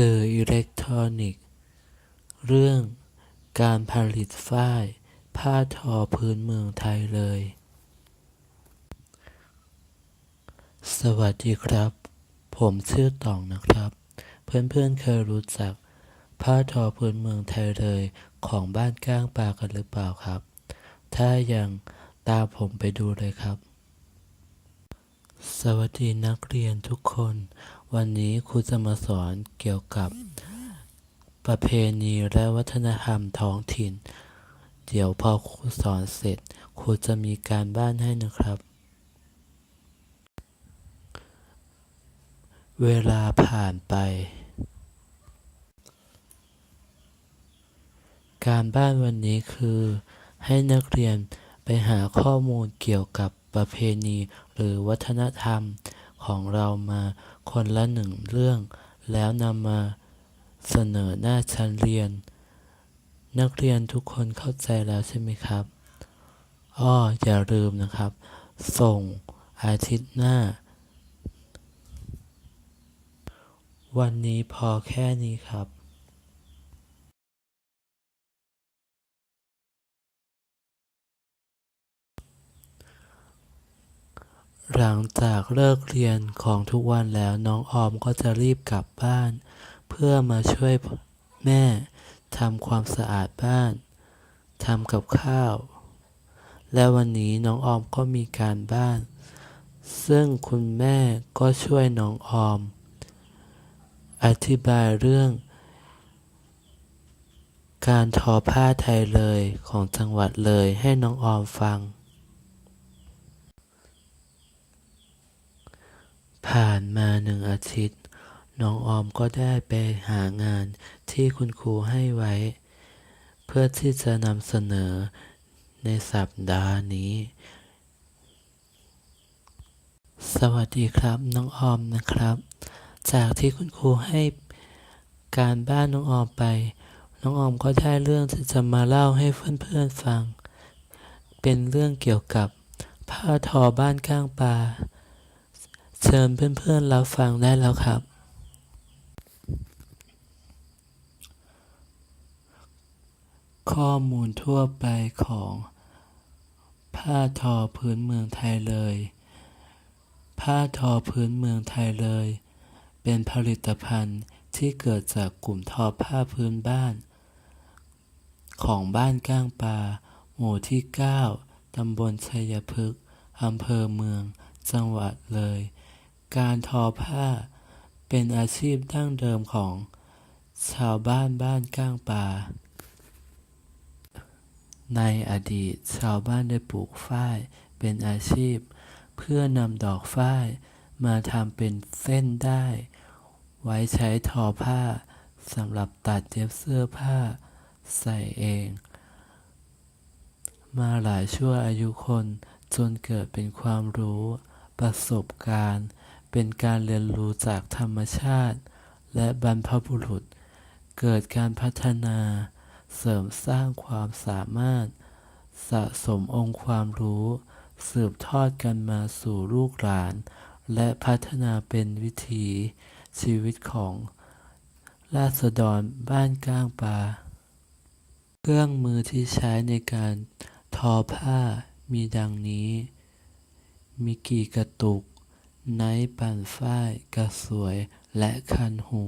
สื่ออิเล็กทรอนิกส์ เรื่องการผลิตฝ้ายผ้าทอพื้นเมืองไทยเลย สวัสดีครับ ผมชื่อต่องนะครับ เพื่อนๆเคยรู้จัก ผ้าทอพื้นเมืองไทยเลยของบ้านก้างปลากันหรือเปล่าครับ ถ้ายังตามผมไปดูเลยครับ สวัสดีนักเรียนทุกคน วันนี้ครูจะมาสอนเกี่ยวกับประเพณีและวัฒนธรรมท้องถิ่น เดี๋ยวพอครูสอนเสร็จ ครูจะมีการบ้านให้นะครับ เวลาผ่านไป การบ้านวันนี้คือ ให้นักเรียนไปหาข้อมูลเกี่ยวกับประเพณีหรือวัฒนธรรมของเรามา คนละหนึ่งเรื่อง แล้วนำมาเสนอหน้าชั้นเรียน นักเรียนทุกคนเข้าใจแล้วใช่ไหมครับ อ้อ อย่าลืมนะครับ ส่งอาทิตย์หน้า วันนี้พอแค่นี้ครับ หลังจากเลิกเรียนของทุกวันแล้วน้องออมก็จะรีบกลับบ้าน เพื่อมาช่วยแม่ทำความสะอาดบ้านทำกับข้าว และวันนี้น้องออมก็มีการบ้าน ซึ่งคุณแม่ก็ช่วยน้องออม อธิบายเรื่อง การทอผ้าไทยเลยของจังหวัดเลยให้น้องออมฟัง ผ่านมาหนึ่งอาทิตย์ น้องออมก็ได้ไปหางานที่คุณครูให้ไว้ เพื่อที่จะนำเสนอในสัปดาห์นี้ สวัสดีครับน้องออมนะครับ จากที่คุณครูให้การบ้านน้องออมไป น้องออมก็ได้เรื่องที่จะมาเล่าให้เพื่อนๆฟัง เป็นเรื่องเกี่ยวกับผ้าทอบ้านข้างปลา เชิญเพื่อนๆรับฟังได้แล้วครับ ข้อมูลทั่วไปของผ้าทอพื้นเมืองไทยเลย ผ้าทอพื้นเมืองไทยเลย เป็นผลิตภัณฑ์ที่เกิดจากกลุ่มทอผ้าพื้นบ้าน ของบ้านก้างปลาหมู่ที่ 9 ตำบลชัยพฤกษ์อำเภอเมือง จังหวัดเลย การทอผ้าเป็นอาชีพดั้งเดิมของชาวบ้านบ้านก้างปลา ในอดีตชาวบ้านได้ปลูกฝ้ายเป็นอาชีพ เพื่อนำดอกฝ้ายมาทำเป็นเส้นได้ ไว้ใช้ทอผ้าสำหรับตัดเย็บเสื้อผ้าใส่เอง มาหลายชั่วอายุคนจนเกิดเป็นความรู้ ประสบการณ์ เป็นการเรียนรู้จากธรรมชาติ และบรรพบุรุษ เกิดการพัฒนา เสริมสร้างความสามารถ สะสมองค์ความรู้ สืบทอดกันมาสู่ลูกหลาน และพัฒนาเป็นวิถีชีวิตของ ราษฎรบ้านก้างปลาเครื่องมือที่ใช้ในการทอผ้ามีดังนี้ มีกี่กระตุก ไนฟ์ปั่นฝ้ายกระสวยและคันหู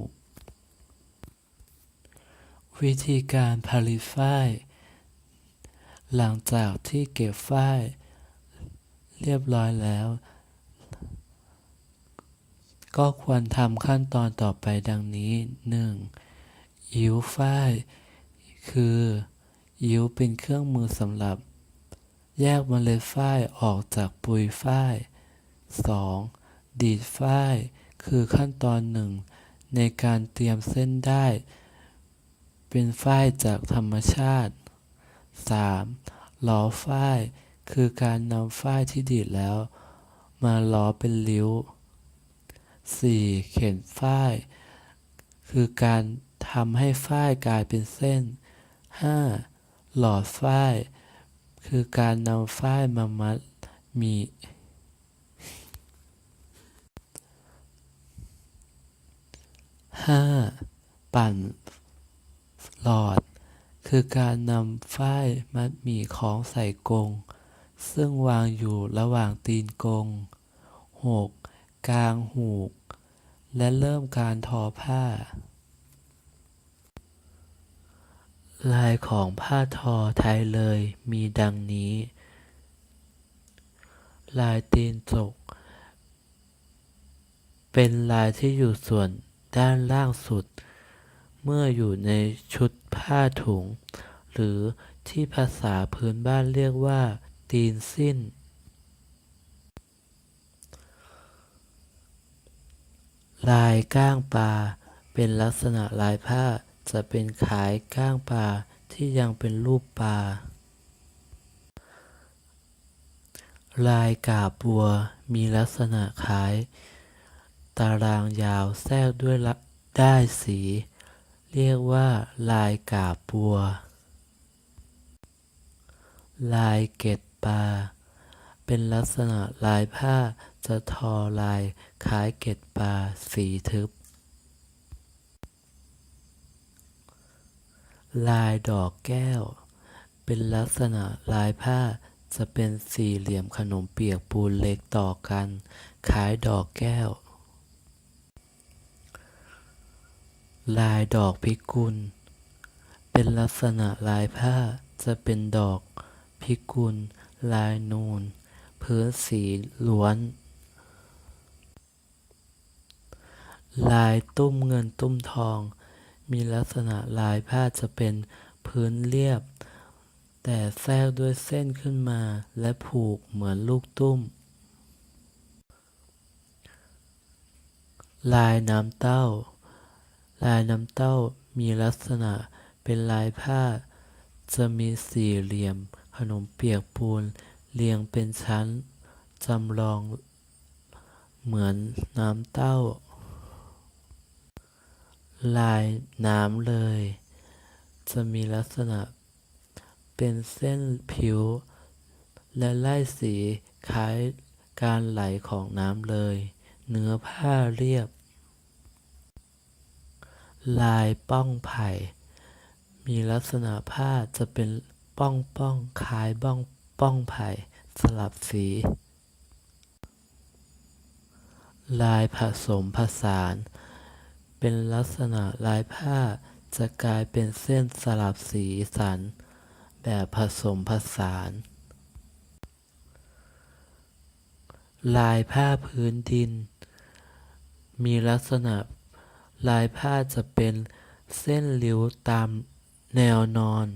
วิธีการผลิตฝ้าย หลังจากที่เก็บฝ้าย เรียบร้อยแล้ว ก็ควรทำขั้นตอนต่อไปดังนี้ 1. ยิ้วฝ้าย คือยิ้วเป็นเครื่องมือสำหรับ แยกเมล็ดฝ้ายออกจากปุยฝ้าย 2. ดีดฝ้ายคือขั้นตอนหนึ่ง ในการเตรียมเส้นได้ เป็นฝ้ายจากธรรมชาติ 3. หลอฝ้ายคือการนำฝ้ายที่ดีดแล้ว มาหลอเป็นริ้ว 4. เข็นฝ้าย คือการทำให้ฝ้ายกลายเป็นเส้น 5. หลอดฝ้าย คือการนำฝ้ายมามัดมี ห้าปั่นหลอด คือการนำฝ้ายมัดหมี่ของใส่กง ซึ่งวางอยู่ระหว่างตีนกง 6. กางหูก และเริ่มการทอผ้า ลายของผ้าทอไทยเลยมีดังนี้ ลายตีนจก เป็นลายที่อยู่ส่วน ด้านล่างสุด เมื่ออยู่ในชุดผ้าถุง หรือที่ภาษาพื้นบ้านเรียกว่า ตีนสิ้น ลายก้างปลาเป็นลักษณะลายผ้าจะเป็นขายก้างปลาที่ยังเป็นรูปปลาลายกาบบัวมีลักษณะคล้าย ตารางยาวแทรกด้วยได้สี เรียกว่าลายกาบบัว ลายเกล็ดปลา เป็นลักษณะลายผ้าจะทอลายคล้ายเกล็ดปลาสีทึบ ลายดอกแก้ว เป็นลักษณะลายผ้าจะเป็นสี่เหลี่ยมขนมเปียกปูนเล็กต่อกัน คล้ายดอกแก้ว ลายดอกพิกุล เป็นลักษณะลายผ้าจะเป็นดอกพิกุล ลายนูนพื้นสีล้วน ลายตุ้มเงินตุ้มทอง มีลักษณะลายผ้าจะเป็นพื้นเรียบ แต่แทรกด้วยเส้นขึ้นมาและผูกเหมือนลูกตุ้ม ลายน้ำเต้า ลายน้ำเต้ามีลักษณะเป็นลายผ้า จะมีสี่เหลี่ยมขนมเปียกปูนเรียงเป็นชั้น จำลองเหมือนน้ำเต้า ลายน้ำเลย จะมีลักษณะ เป็นเส้นผิว และไล่สีคล้ายการไหลของน้ำเลย เนื้อผ้าเรียบ ลายป้องไผ่ มีลักษณะผ้าจะเป็นป้องป้องคล้ายบ้องป้องไผ่สลับสี ลายผสมผสาน เป็นลักษณะลายผ้าจะกลายเป็นเส้นสลับสีสัน แบบผสมผสาน ลายผ้าพื้นดิน มีลักษณะ ลายผ้าจะเป็นเส้นริ้วตามแนวนอน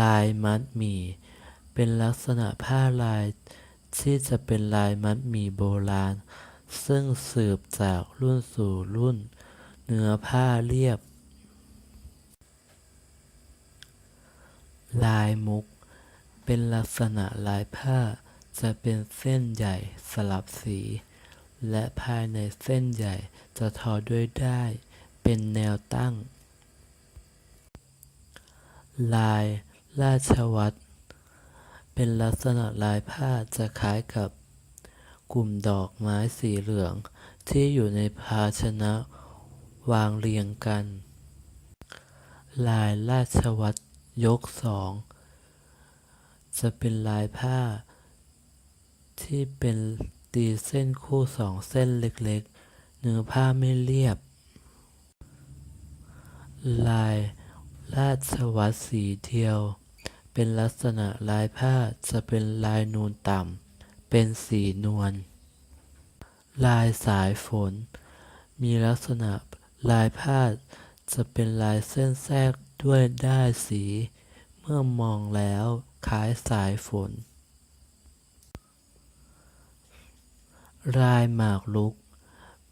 ลายมัดหมี่เป็นลักษณะผ้าลายที่จะเป็นลายมัดหมี่โบราณ ซึ่งสืบจากรุ่นสู่รุ่น เนื้อผ้าเรียบ ลายมุก เป็นลักษณะลายผ้า จะเป็นเส้นใหญ่สลับสี และภายในเส้นใหญ่จะทอด้วยได้ เป็นแนวตั้ง ลาย ราชวัตรเป็นลักษณะลายผ้าจะคล้ายกับ กลุ่มดอกไม้สีเหลือง ที่อยู่ในภาชนะวางเรียงกัน ลายราชวัตรยกสองจะเป็นลายผ้า ที่เป็นตีเส้นคู่สองเส้นเล็กๆ เนื้อผ้าไม่เรียบ ลายราชวัตรสีเทียว เป็นลักษณะลายผ้าจะเป็นลายนูนต่ำ เป็นสีนวล ลายสายฝน มีลักษณะลายผ้าจะเป็นลายเส้นแทรกด้วยด้ายสี เมื่อมองแล้วคล้ายสายฝน ลายหมากรุก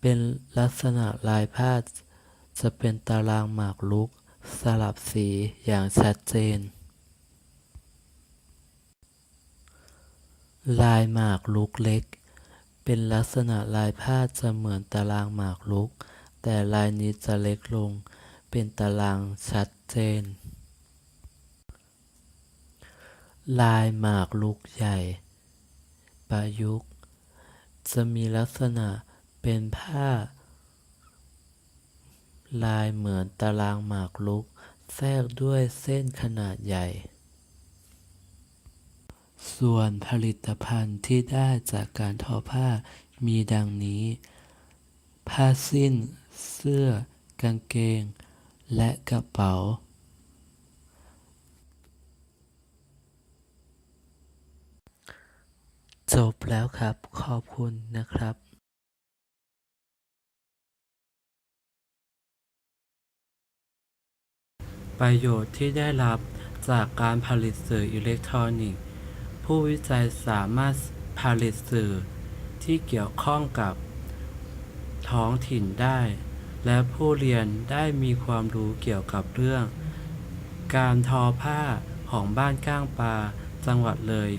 เป็นลักษณะลายผ้าจะเป็นตารางหมากรุก สลับสีอย่างชัดเจน ลายหมากรุกเล็ก เป็นลักษณะลายผ้าจะเหมือนตารางหมากรุก แต่ลายนี้จะเล็กลง เป็นตารางชัดเจน ลายหมากรุกใหญ่ ประยุกต์ จะมีลักษณะเป็นผ้า ลายเหมือนตารางหมากรุก แทรกด้วยเส้นขนาดใหญ่ ส่วนผลิตภัณฑ์ที่ได้จากการทอผ้ามีดังนี้ ผ้าสิ้น เสื้อ กางเกง และกระเป๋า จบแล้วครับ ขอบคุณนะครับประโยชน์ที่ได้รับจากการผลิตสื่ออิเล็กทรอนิกส์ ผู้วิจัยสามารถผลิตสื่อที่เกี่ยวข้องกับท้องถิ่นได้ และผู้เรียนได้มีความรู้เกี่ยวกับเรื่อง การทอผ้าของบ้านก้างปลาจังหวัดเลย